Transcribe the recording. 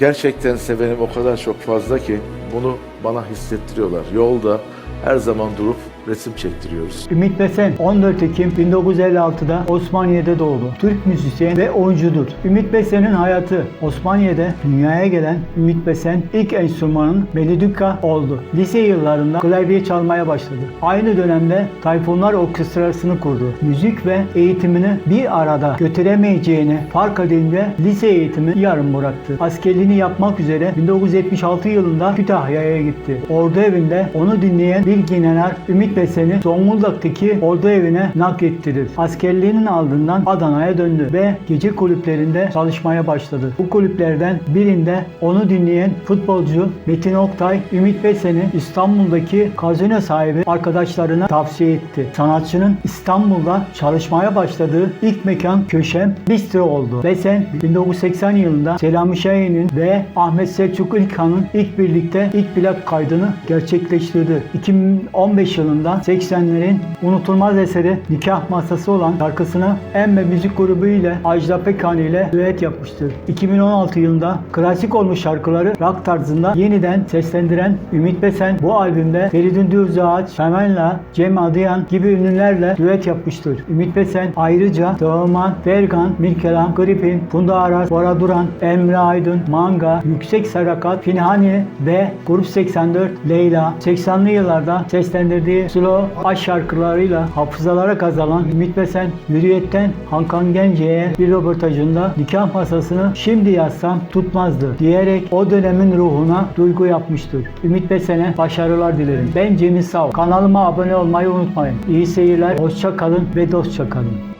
Gerçekten sevenim o kadar çok fazla ki bunu bana hissettiriyorlar. Yolda her zaman durup resim çektiriyoruz. Ümit Besen 14 Ekim 1956'da Osmaniye'de doğdu. Türk müzisyen ve oyuncudur. Ümit Besen'in hayatı Osmaniye'de dünyaya gelen Ümit Besen ilk enstrümanın melodika oldu. Lise yıllarında klavye çalmaya başladı. Aynı dönemde Tayfunlar Orkestrası'nı kurdu. Müzik ve eğitimini bir arada götüremeyeceğini fark edince lise eğitimini yarım bıraktı. Askerliğini yapmak üzere 1976 yılında Kütahya'ya gitti. Ordu evinde onu dinleyen bir general Ümit Besen'i Zonguldak'taki ordu evine naklettirir. Askerliğinin ardından Adana'ya döndü ve gece kulüplerinde çalışmaya başladı. Bu kulüplerden birinde onu dinleyen futbolcu Metin Oktay, Ümit Besen'i İstanbul'daki kazino sahibi arkadaşlarına tavsiye etti. Sanatçının İstanbul'da çalışmaya başladığı ilk mekan Köşem Bistro oldu. Besen 1980 yılında Selami Şahin'in ve Ahmet Selçuk İlkan'ın ilk birlikte ilk plak kaydını gerçekleştirdi. 2015 yılında 80'lerin unutulmaz eseri Nikah Masası olan şarkısını Emme Müzik Grubu ile Ajda Pekkan ile düet yapmıştır. 2016 yılında klasik olmuş şarkıları rock tarzında yeniden seslendiren Ümit Besen bu albümde Feridun Düzağaç, Temel'la Cem Adıyan gibi ünlülerle düet yapmıştır. Ümit Besen ayrıca Teoman, Fergan, Mirkelam, Gripin, Funda Aras, Bora Duran, Emre Aydın, Manga, Yüksek Sarakat, Pinhani ve Grup 84, Leyla 80'li yıllarda seslendirdiği slow aşk şarkılarıyla hafızalara kazanan Ümit Besen, Hürriyet'ten Hakan Gence'ye bir röportajında nikah masasını şimdi yazsam tutmazdı diyerek o dönemin ruhuna duygu yapmıştır. Ümit Besen'e başarılar dilerim. Ben Cemil Sav. Kanalıma abone olmayı unutmayın. İyi seyirler, hoşça kalın ve dostça kalın.